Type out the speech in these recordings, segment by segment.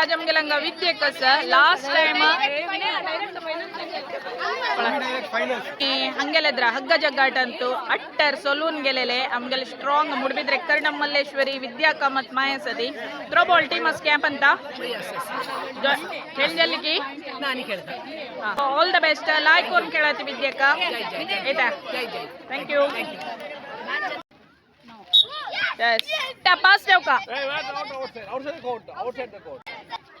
ರಾಜಂಗೆಲಂಗ ವಿದ್ಯೆ ಕಸ last time ಹಂಗೆಲ್ಲದ್ರ ಹಗ್ಗ ಜಗ್ಗಾಟ ಅಂತೂ ಅಟ್ಟರ್ ಸೊಲೂನ್ ಗೆಲೆಲೆ ಅಮ್ಗೆಲ್ಲ ಸ್ಟ್ರಾಂಗ್ ಮುಡ್ಬಿದ್ರೆ ಕರ್ಣಂ ಮಲ್ಲೇಶ್ವರಿ ವಿದ್ಯಾ ಕಾಮತ್ ಮಾಯಸದಿ ಥ್ರೋಬಾಲ್ ಟೀಮಸ್ ಕ್ಯಾಂಪ್ ಅಂತ ಹೇಳ್ಜಲ್ಲಿಗಿ ಆಲ್ ದ ಬೆಸ್ಟ್ ಲಾಯ್ಕ್ ಒನ್ ಕೇಳತ್ತಿ ವಿದ್ಯಾಕ ಆಯ್ತಾ ಥ್ಯಾಂಕ್ ಯು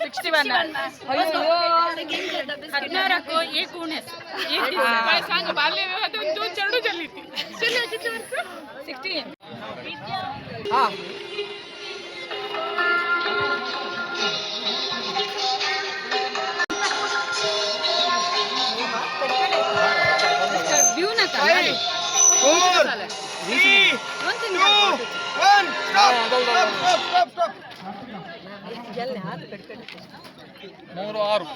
ಸಿಕ್ಸ್ಟಿ ಒನ್ ಹದಿನಾರಕ್ಕೂ ಏಕ್ ಉಣೆಸ್ सांग बाल्य विवाह दोन चरडू चालली ती सिक्स्टीन देऊ नका ಮೂರು ಆರು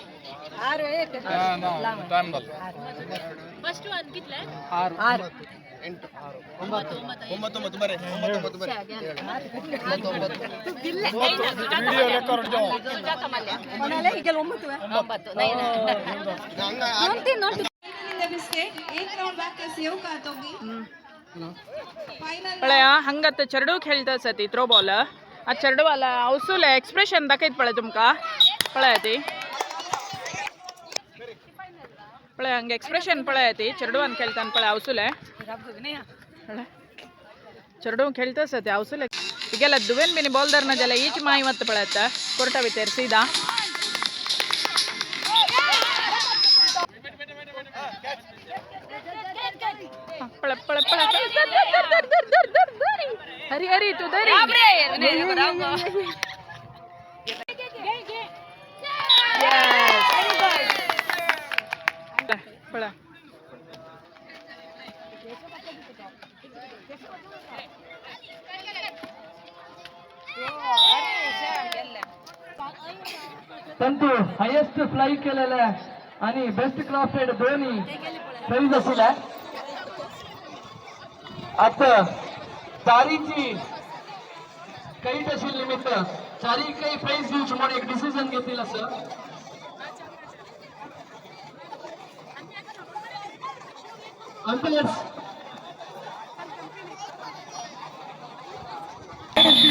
ಹಂಗತ್ತ ಚರಡೂಕ್ ಹೇಳ್ತ ಸತಿ ತ್ರೋ ಬಾಲ್ ಅದು ಚರ್ಡವಲ್ಲ ಅವಸೂಲೆ ಎಕ್ಸ್ಪ್ರೆಷನ್ ದಕ್ಕೈತೆ ಪಳೆ ತುಮಕ? ಪಳೆ ಐತಿ. ಪಳೆ, ಹಂಗೆ ಎಕ್ಸ್ಪ್ರೆಷನ್ ಪಳೆ ಐತಿ. ಚರ್ಡು ಅಂತ ಕೇಳ್ತಾನೆ ಪಳೆ ಅವಸೂಲೆ ಚರಡು ಕೇಳ್ತಾ ಸತಿ ಅವಸೂಲೆ ಈಗೆಲ್ಲ ದುವೇನ್ ಬಿನಿ ಬೋಲ್ದರ್ನದೆಲ್ಲ ಜಲ ಈಚ ಮಾಯಿ ಮತ್ತೆ ಪಳೆತ್ತ ಕೊರಟ ಬಿತ್ತೇರ್ ಸೀದಾ ಪಳೆ ಪಳೆ ಪಳೆ. हरी हरी तू दरी पळ तंतू हायेस्ट फ्लाय केलेलं आणि बेस्ट क्राफ्टेड दोन्ही. प्राईज असेल आता तारीची कैट अशी निमित्त सारी कई प्राइस घेऊ म्हणून एक डिसिजन घेतील असं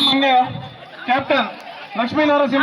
मंगळ कॅप्टन लक्ष्मी नरसिंह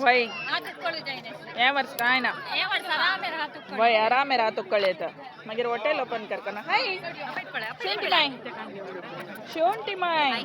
ભાઈ ఏ వర్ష ఆయన భయ్ ఆరామే రా తొక్కలేత మగిర హోటల్ ఓపెన్ కర్కన హై శోంటి మాయ్ శోంటి మాయ్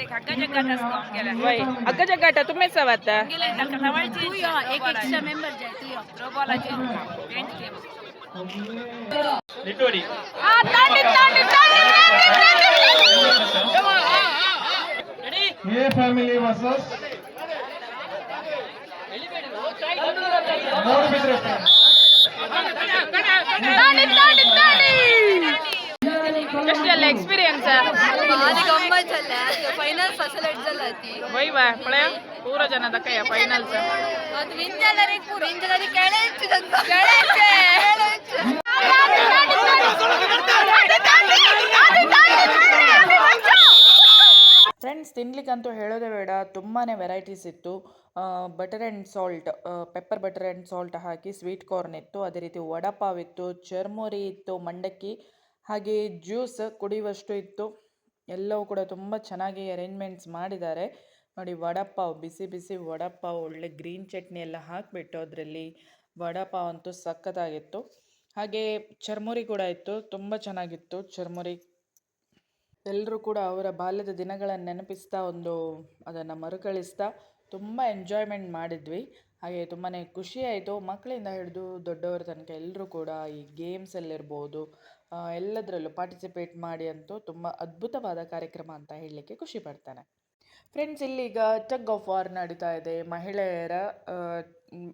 एक हक्का जग्गात असतो गेला वय अग्ग जगाट तुम्ही सवात गेला नका सवाळची तू यो एक एक्स्ट्रा मेंबर जाय तू यो रोबॉलाचे फ्रेंड गेम तांडी तांडी ए ಫ್ಯಾಮಿಲಿ ವರ್ಸಸ್ ಮೂರು ಬಿದ್ರೆ पळय एक्सपिरियन्स भारी गंमत झाल्या फायनल ಎಕ್ಸ್ಪೀರಿಯನ್ಸ್ ಪೂರ. ಫೈನಲ್ಸ್ ಫ್ರೆಂಡ್ಸ್ ತಿನ್ಲಿಕ್ಕಂತೂ ಹೇಳೋದೇ ಬೇಡ. ತುಂಬಾ ವೆರೈಟೀಸ್ ಇತ್ತು. Butter and salt pepper butter and salt hockey sweet corn ಇತ್ತು. ಅದೇ ರೀತಿ ವಡಪಾವ್ ಇತ್ತು ಚರ್ಮುರಿ ಇತ್ತು ಮಂಡಕ್ಕಿ. ಹಾಗೆ ಜ್ಯೂಸ್ ಕುಡಿಯುವಷ್ಟು ಇತ್ತು. ಎಲ್ಲವೂ ಕೂಡ ತುಂಬ ಚೆನ್ನಾಗಿ ಅರೇಂಜ್ಮೆಂಟ್ಸ್ ಮಾಡಿದ್ದಾರೆ. ನೋಡಿ, ವಡಪಾವ್, ಬಿಸಿ ಬಿಸಿ ವಡಪಾವ್, ಒಳ್ಳೆ ಗ್ರೀನ್ ಚಟ್ನಿ ಎಲ್ಲ ಹಾಕಿಬಿಟ್ಟು ಅದರಲ್ಲಿ ವಡಪಾವ್ ಅಂತೂ ಸಖತ್ತಾಗಿತ್ತು. ಹಾಗೆ ಚರ್ಮುರಿ ಕೂಡ ಇತ್ತು, ತುಂಬ ಚೆನ್ನಾಗಿತ್ತು ಚರ್ಮುರಿ. ಎಲ್ಲರೂ ಕೂಡ ಅವರ ಬಾಲ್ಯದ ದಿನಗಳನ್ನು ನೆನಪಿಸ್ತಾ ಒಂದು ಅದನ್ನು ಮರುಕಳಿಸ್ತಾ ತುಂಬ ಎಂಜಾಯ್ಮೆಂಟ್ ಮಾಡಿದ್ವಿ. ಹಾಗೆ ತುಂಬಾ ಖುಷಿ ಆಯಿತು. ಮಕ್ಕಳಿಂದ ಹಿಡಿದು ದೊಡ್ಡವರ ತನಕ ಎಲ್ಲರೂ ಕೂಡ ಈ ಗೇಮ್ಸಲ್ಲಿರ್ಬೋದು ಎಲ್ಲದರಲ್ಲೂ ಪಾರ್ಟಿಸಿಪೇಟ್ ಮಾಡಿ ಅಂತೂ ತುಂಬ ಅದ್ಭುತವಾದ ಕಾರ್ಯಕ್ರಮ ಅಂತ ಹೇಳಲಿಕ್ಕೆ ಖುಷಿ ಪಡ್ತಾನೆ. ಫ್ರೆಂಡ್ಸ್ ಇಲ್ಲೀಗ ಟಗ್ ಆಫ್ ವಾರ್ ನಡೀತಾ ಇದೆ. ಮಹಿಳೆಯರ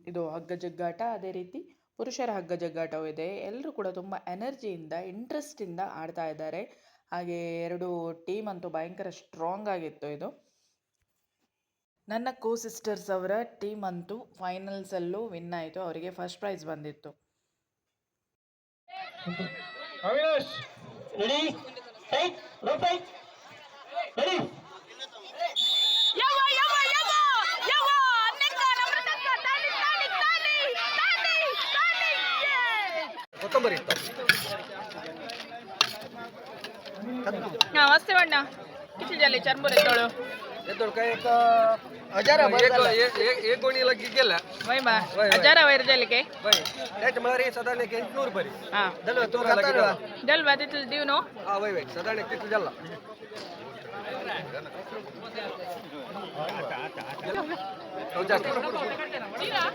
ಇದು ಹಗ್ಗ ಜಗ್ಗಾಟ, ಅದೇ ರೀತಿ ಪುರುಷರ ಹಗ್ಗ ಜಗ್ಗಾಟವೂ ಇದೆ. ಎಲ್ಲರೂ ಕೂಡ ತುಂಬ ಎನರ್ಜಿಯಿಂದ ಇಂಟ್ರೆಸ್ಟಿಂದ ಆಡ್ತಾ ಇದ್ದಾರೆ. ಹಾಗೆ ಎರಡು ಟೀಮ್ ಅಂತೂ ಭಯಂಕರ ಸ್ಟ್ರಾಂಗ್ ಆಗಿತ್ತು ಇದು. ನನ್ನ ಕೋ ಸಿಸ್ಟರ್ಸ್ ಅವರ ಟೀಮ್ ಅಂತೂ ಫೈನಲ್ಸಲ್ಲೂ ವಿನ್ ಆಯಿತು. ಅವರಿಗೆ ಫಸ್ಟ್ ಪ್ರೈಸ್ ಬಂದಿತ್ತು. ಅವಿನಾಶ್ ರೆಡಿ ನಮಸ್ತೆ ಅಣ್ಣ. ಕಿಸಿ ಜಲ್ಲಿ ಎದ್ದೋಳು ಎದ್ದೋಳು ಕೈ येतो काय एक हजार एक गोणी लगी गेला वय बा वय. हजारा वयर झाले काय बाई त्याच्यामुळे रे साधारण एक ಎಂಟ್ನೂರು ಬರಿ हां दल तो खाता जल बा तिथलं देऊ नो हा वय वय साधारण एक तिथं जल्ला हो जास्त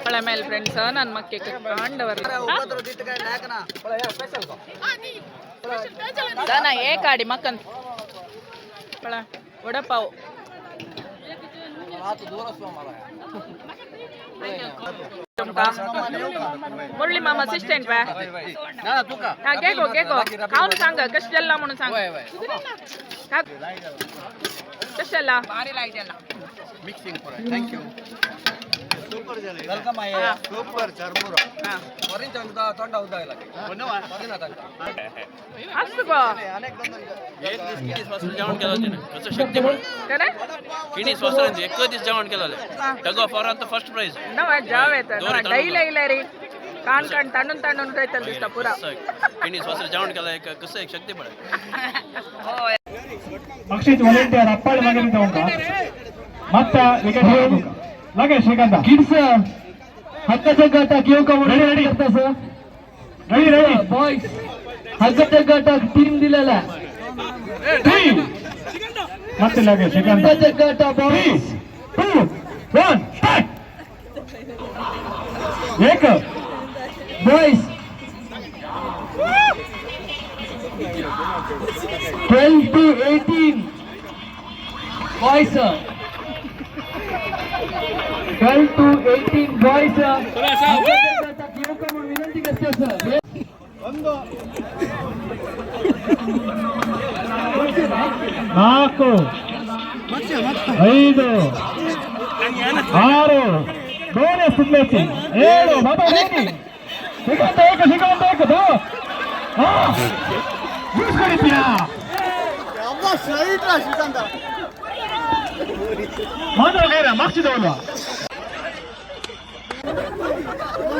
पळा मेल फ्रेंड्स ನನ್ನ ಮಕ್ಕೆ ಕಾಂಡವರ್ ಉಪದ್ರ ದಿಟ್ಟ काय ನಾಯಕನ ಸ್ಪೆಷಲ್ ಮುರಳಿ ಮಾಮ ಅಸಿಸ್ಟೆಂಟ್ ಬಾ. ಹಾ ಕೇಕೋ ಕೇಕೋ ಅವನು ಸಾಂಗ ಕಷ್ಟೆಲ್ಲ ಮುಣ ಸಾಂಗ. ಕಷ್ಟೆಲ್ಲ ಮಿಕ್ಸಿಂಗ್ ಥ್ಯಾಂಕ್ ಯು ವೆಲ್ಕಮ್ ಆಯ್ ಸೂಪರ್ ಚರ್ಮುರ. ಹೊರಿನ ತಂಡ ತಂಡ ಉದ್ದ ಇಲ್ಲ. ಹೊರಿನ ತಂಡ. ಕಿಣೀಸ್ ಹೊಸ ಎಕ್ಕೋ ದಿವಸ ಜವಾನ್ ಕೆಲವಲ್ಲ ಟಗ್ ಆಫ್ ಅವರ್ ಅಂತ ಫಸ್ಟ್ ಪ್ರೈಸ್ ಡೈಲ ಇಲ್ಲ ರೀ. ಕಾಣ್ ಕಾಣ್ ತಣ್ಣನ್ ತಣ್ಣನ್ ರೈತಲ್ಲಿ ಇಷ್ಟ ಪೂರ. ಕಿಣೀಸ್ ಕೆಲ ಶಕ್ತಿ ಬಡ ಅಕ್ಷಿತ್ ವಾಲಂಟಿಯರ್ ಅಪ್ಪಾಳಿ ಮಗನಿಂದ ಉಂಟ. ಮತ್ತ ವಿಕೆಟ್ ಲಗೇಶ್ ಶ್ರೀಕಾಂತ ಕಿಡ್ಸ್ ಹಗ್ಗ ಜಗ್ಗಾಟ ಕಿಯೋಕ ready ready sir ready ready boys ಹಗ್ಗ ಜಗ್ಗಾಟ ಟೀಮ್ ದಿಲ್ಲಲ್ಲ ಮತ್ತೆ ಲಗೇಶ್ Srikanth ಜಗ್ಗಾಟ boys two one start ಏಕ boys Twelve to eighteen boys యువకుడు వినంతి చేస్తారు నాలుగు ఐదు ఆరు గోరే సుందేసి ఏడు మతని సిగంద ఏక సిగంద ఏక దో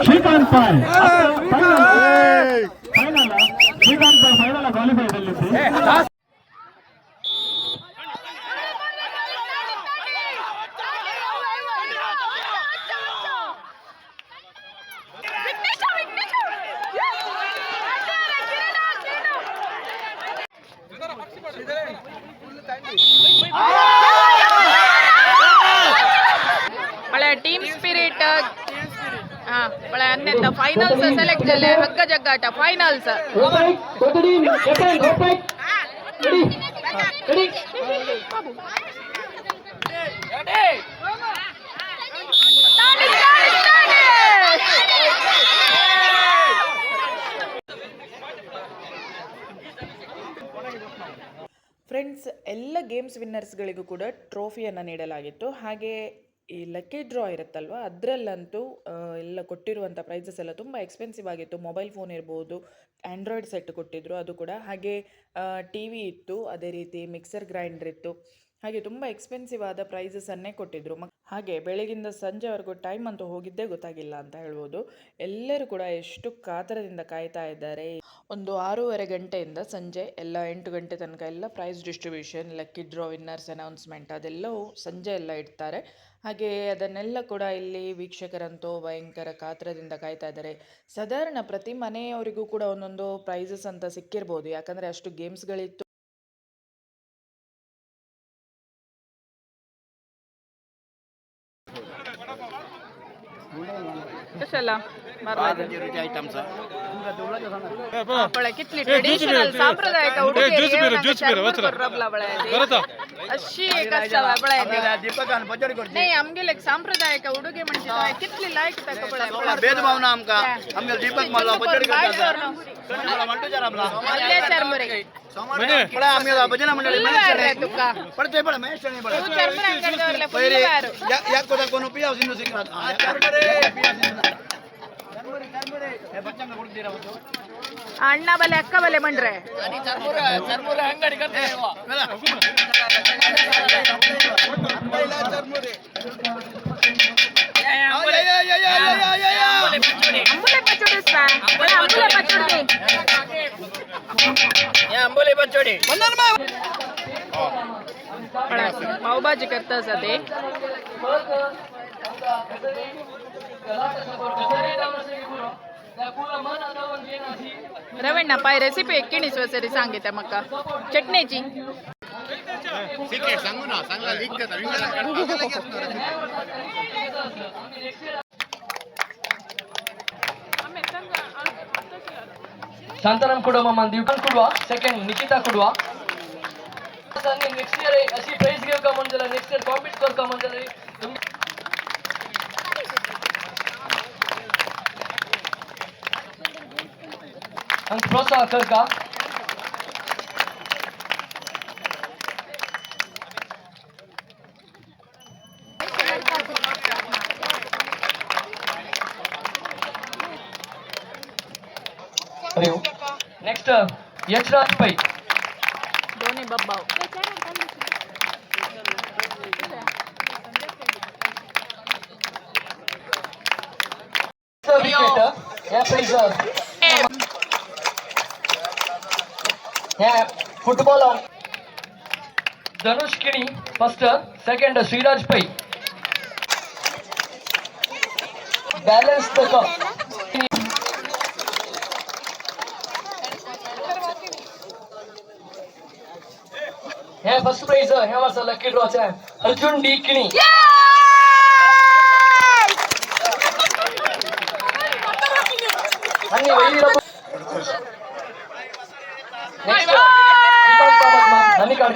Srikanth Pai final final Srikanth Pai final qualify ಅನ್ಯಂತ ಅನ್ನೆತ್ತ ಫೈನಲ್ಸ್ ಸೆಲೆಕ್ಟ್ ಅಲ್ಲಿ ಹಗ್ಗ ಜಗ್ಗಾಟ ಫೈನಲ್ಸ್ ಫ್ರೆಂಡ್ಸ್ ಎಲ್ಲ ಗೇಮ್ಸ್ ವಿನ್ನರ್ಸ್ಗಳಿಗೂ ಕೂಡ ಟ್ರೋಫಿಯನ್ನು ನೀಡಲಾಗಿತ್ತು. ಹಾಗೆ ಈ ಲಕ್ಕಿ ಡ್ರಾ ಇರುತ್ತಲ್ವ? ಅದರಲ್ಲಂತೂ ಎಲ್ಲ ಕೊಟ್ಟಿರುವಂಥ ಪ್ರೈಸಸ್ ಎಲ್ಲ ತುಂಬ ಎಕ್ಸ್ಪೆನ್ಸಿವ್ ಆಗಿತ್ತು. ಮೊಬೈಲ್ ಫೋನ್ ಇರ್ಬೋದು ಆ್ಯಂಡ್ರಾಯ್ಡ್ ಸೆಟ್ ಕೊಟ್ಟಿದ್ದರು ಅದು ಕೂಡ. ಹಾಗೆ ಟಿ ವಿ ಇತ್ತು, ಅದೇ ರೀತಿ ಮಿಕ್ಸರ್ ಗ್ರೈಂಡರ್ ಇತ್ತು. ಹಾಗೆ ತುಂಬ ಎಕ್ಸ್ಪೆನ್ಸಿವ್ ಆದ ಪ್ರೈಸಸನ್ನೇ ಕೊಟ್ಟಿದ್ದರು ಮ ಹಾಗೆ ಬೆಳಗಿಂದ ಸಂಜೆವರೆಗೂ ಟೈಮ್ ಅಂತೂ ಹೋಗಿದ್ದೇ ಗೊತ್ತಾಗಿಲ್ಲ ಅಂತ ಹೇಳ್ಬೋದು. ಎಲ್ಲರೂ ಕೂಡ ಎಷ್ಟು ಕಾತರದಿಂದ ಕಾಯ್ತಾ ಇದ್ದಾರೆ. ಒಂದು ಆರೂವರೆ ಗಂಟೆಯಿಂದ ಸಂಜೆ, ಎಲ್ಲ ಎಂಟು ಗಂಟೆ ತನಕ ಎಲ್ಲ prize distribution lucky draw winners announcement ಅದೆಲ್ಲವೂ ಸಂಜೆ ಎಲ್ಲ ಇಡ್ತಾರೆ. ಹಾಗೆ ಅದನ್ನೆಲ್ಲ ಕೂಡ ಇಲ್ಲಿ ವೀಕ್ಷಕರಂತೂ ಭಯಂಕರ ಕಾತರದಿಂದ ಕಾಯ್ತಾ ಇದ್ದಾರೆ. ಸಾಧಾರಣ ಪ್ರತಿ ಮನೆಯವರಿಗೂ ಕೂಡ ಒಂದೊಂದು ಪ್ರೈಸಸ್ ಅಂತ ಸಿಕ್ಕಿರ್ಬೋದು. ಯಾಕಂದರೆ ಅಷ್ಟು ಗೇಮ್ಸ್ಗಳಿತ್ತು ಅಲ್ಲ ಆರೋಗ್ಯ ಐಟಮ್ಸ್ ಅವಳಕ್ಕಿತ್ಲಿ ಟ್ರೆಡಿಷನಲ್ ಸಾಂಪ್ರದಾಯಿಕ ಅಶಿ ನಮ್ಗೆ ಲೈಕ್ ಸಾಂಪ್ರದಾಯಿಕ ಉಡುಗೆ ಮಣಿಸಿದ ಕಿತ್ಲಿ ಲಾಯ್ಕ್ ಭೇದ ಭಾವ ನಮ್ಗ ನಮ್ಗೆ ದೀಪಕ್ ಮಲ್ಲ ಬಜಡಿ ಅಲ್ಲೇ ಚರ್ಮರಿ ಭಜನಾ ಮಂಡಳಿ ಪಡ್ತೇ ಬೇಡ ಮೇಷಣಿ ಬೇಡ ಯಾಕೆ ಗೊತ್ತಾಗ ಉಪಯೋಗ ಸಿಗ್ತದೆ ಅಣ್ಣ ಬಲೆ ಅಕ್ಕ ಬಲೆ ಮಂಡ್ರೆ అంబులే పచ్చడి అంబులే పచ్చడి అంబులే పచ్చడి పావుబాజీ కర్తా సదే रवण्णा पाय रेसिपी एक्किणीस सरी सांगितल्या म्हाका चटणीची सांगू ना चांगला लीक शांताराम कुडवा मम्मा दिवकान Kudva second Nikita Kudva next year अशी प्राइज घेऊ का म्हणजे नेक्स्ट इयर कॉम्पिट कर का म्हणजे अंक प्रोत्साह कर का नेक्स्ट ह्या football Dhanush Kini first second Shriraj Pai. Balance the cup hey first prize ह्या माझा लकी ड्रॉच आहे. अर्जुन डी किणी. आणि वहिनीला ननी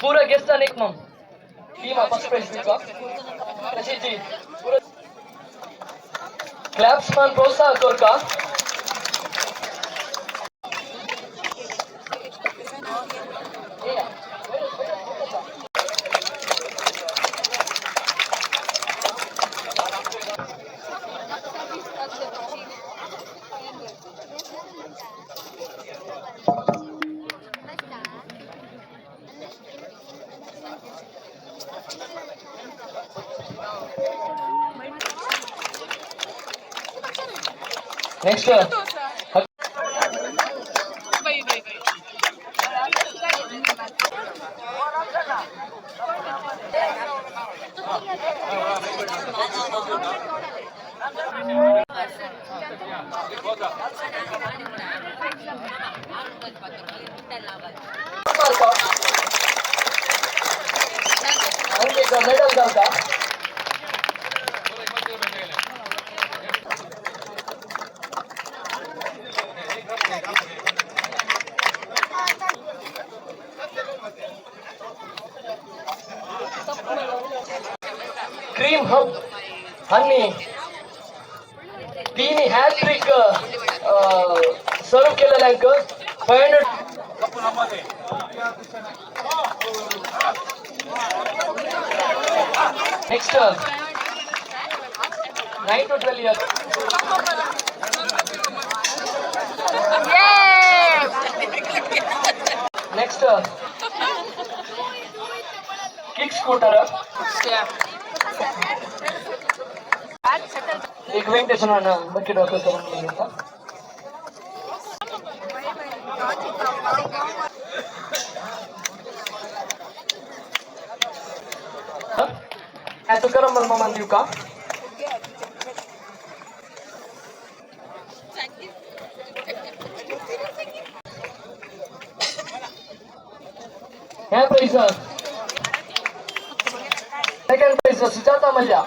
पूरा गेस्ट आने एक मम टीम आपस में प्राइज का रचित जी, पूरा क्लैप्स मान प्रोत्साहन करका ಎಷ್ಟು next nine to twelve years next kick scooter ಈಗ್ ವೆಂಕಟೇಶನ ಬಕೆಟ್ ಹಾಕೋತಾರೆ ಅಂತ गरम मलमा मानदेव का? है पैसा सेकंड पैसा सुजाता मल्ल्या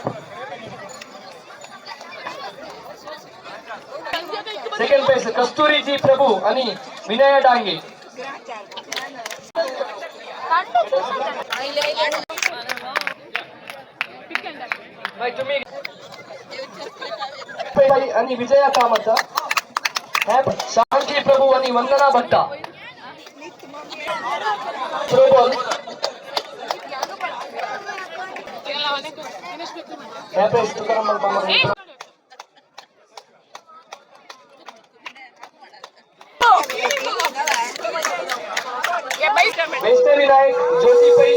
सेकंड पैसा कस्तुरीजी प्रभू आणि विनय डांगे। आणि विजया कामत शांती प्रभू आणि वंदना भट्टा. प्रोबोल बेस्ट विनायक ज्योतिपै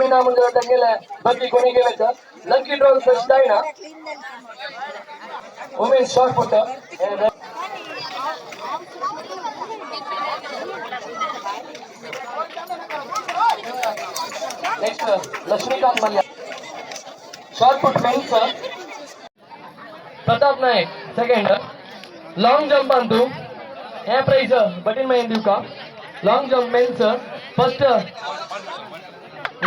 परिणाम नक्की को नक्की drawn first Pratap Nayak second long jump Antu है प्राइज बटीन मैं का long jump men sir first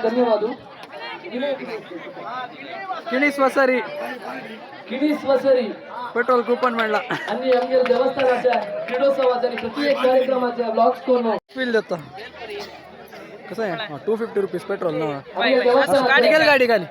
ಧನ್ಯವಾದ किणीस वसारी गिरीश वसरी पेट्रोल कुपन म्हणला आणि आमच्या देवस्थानाच्या क्रीडोत्सवाच्या आणि प्रत्येक कार्यक्रमाच्या ब्लॉग्स कोण बिल देतो कसं आहे टू फिफ्टी रुपीज पेट्रोल ना आमच्या देवस्थानाच्या गाडी गेली गाडी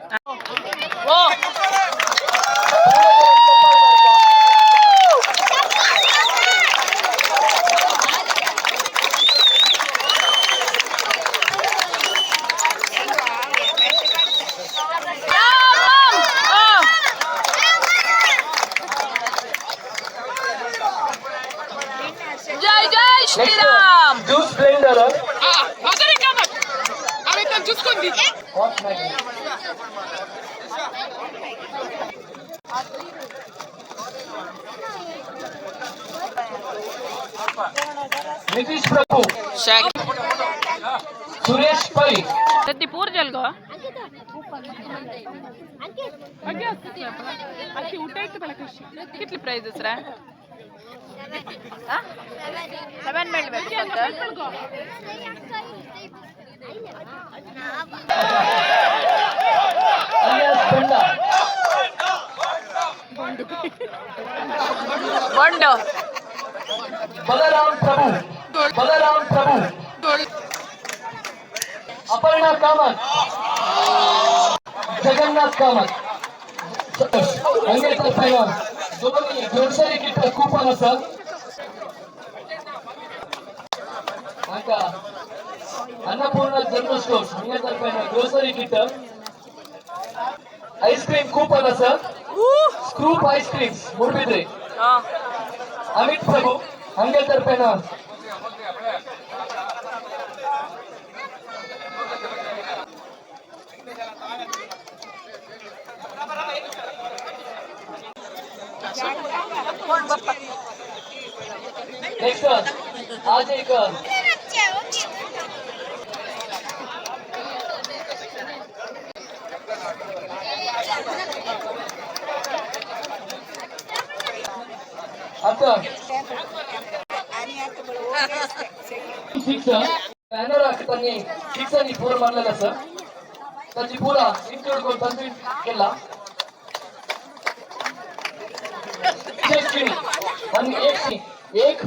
उसको नीतीश प्रभु सुरेश पै प्रतिपूर जल गो ಅಕ್ಕಿ ಊಟ ಇತ್ತು ಬಳ ಕೃಷಿ ಕಿತ್ಲಿ ಪ್ರೈಸ್ ಹೆಸ್ರ ಸೆವೆನ್ ಮಾಡ್ಬೇಕು बंड. बलराम प्रभू. बलराम प्रभू. अपर्णा कामत. जगन्नाथ कामत. अंगेचा साहेब दोन्ही दोनशे किट खूप असतात अन्नपूर्णा जन्म शंभर रुपयाला ग्रोसरी किट. आईस्क्रीम खूप आला sir scoop ice cream Moodbidri Amit Prabhu हंगेल तर्फेनं आज एक फिक्स बॅनर त्यांनी फिक्स आणि पूर्ण मानलेला सर त्याची पुरा इन्क्लूड करून तंत्री केला आणि एक एक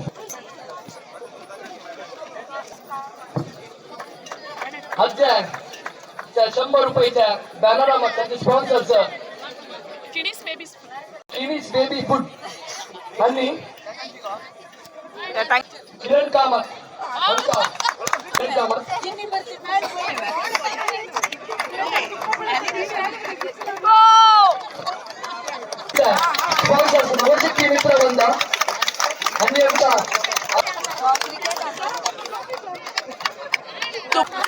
हजार त्या शंभर रुपयेच्या बॅनरामध्ये त्यांचे स्पॉन्सरचं चिनीज बेबी फूड மன்னி ಕಿರಣ್ ಕಾಮತ್ ಕಿರಣ್ ಕಾಮತ್ ವರ್ಷಕ್ಕೆ ಮಿತ್ರ ಬಂದ ಅಲ್ಲಿ ಅಂತ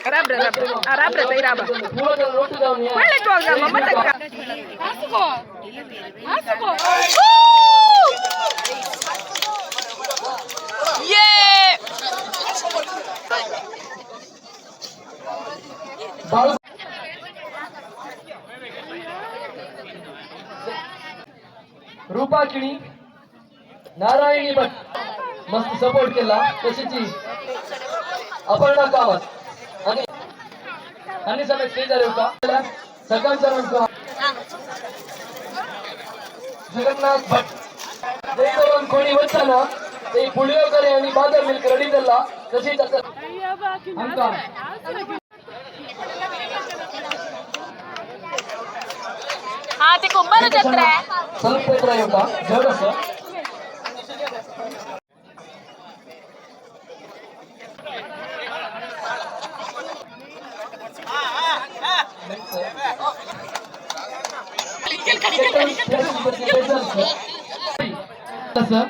Рабра, рабра, а рабра, дай раба. Малек, Волга, мама такая. Асуко! Асуко! रूपाकिणी नारायणी भट मस्त सपोर्ट केला. कशाची? अपर्णा कामत आणि आणि ते झाले होता. सगळं सर्व जगन्नाथ भट जैतवन कोणी होता ना? ते पुलिओकर यांनी बाजार मिल्क रडी दिला तशी तसं ಹಾ ತಿ ಕುಂಬಾರ ಜಾತ್ರೆ ಸ್ವಲ್ಪ ಇದ್ರ ಇವ್ಕ ಜೋರಸ ಸರ್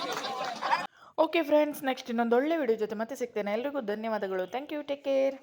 ಓಕೆ ಫ್ರೆಂಡ್ಸ್ ನೆಕ್ಸ್ಟ್ ಇನ್ನೊಂದು ಒಳ್ಳೆ ವಿಡಿಯೋ ಜೊತೆ ಮತ್ತೆ ಸಿಗ್ತೇನೆ. ಎಲ್ರಿಗೂ ಧನ್ಯವಾದಗಳು. Thank you take care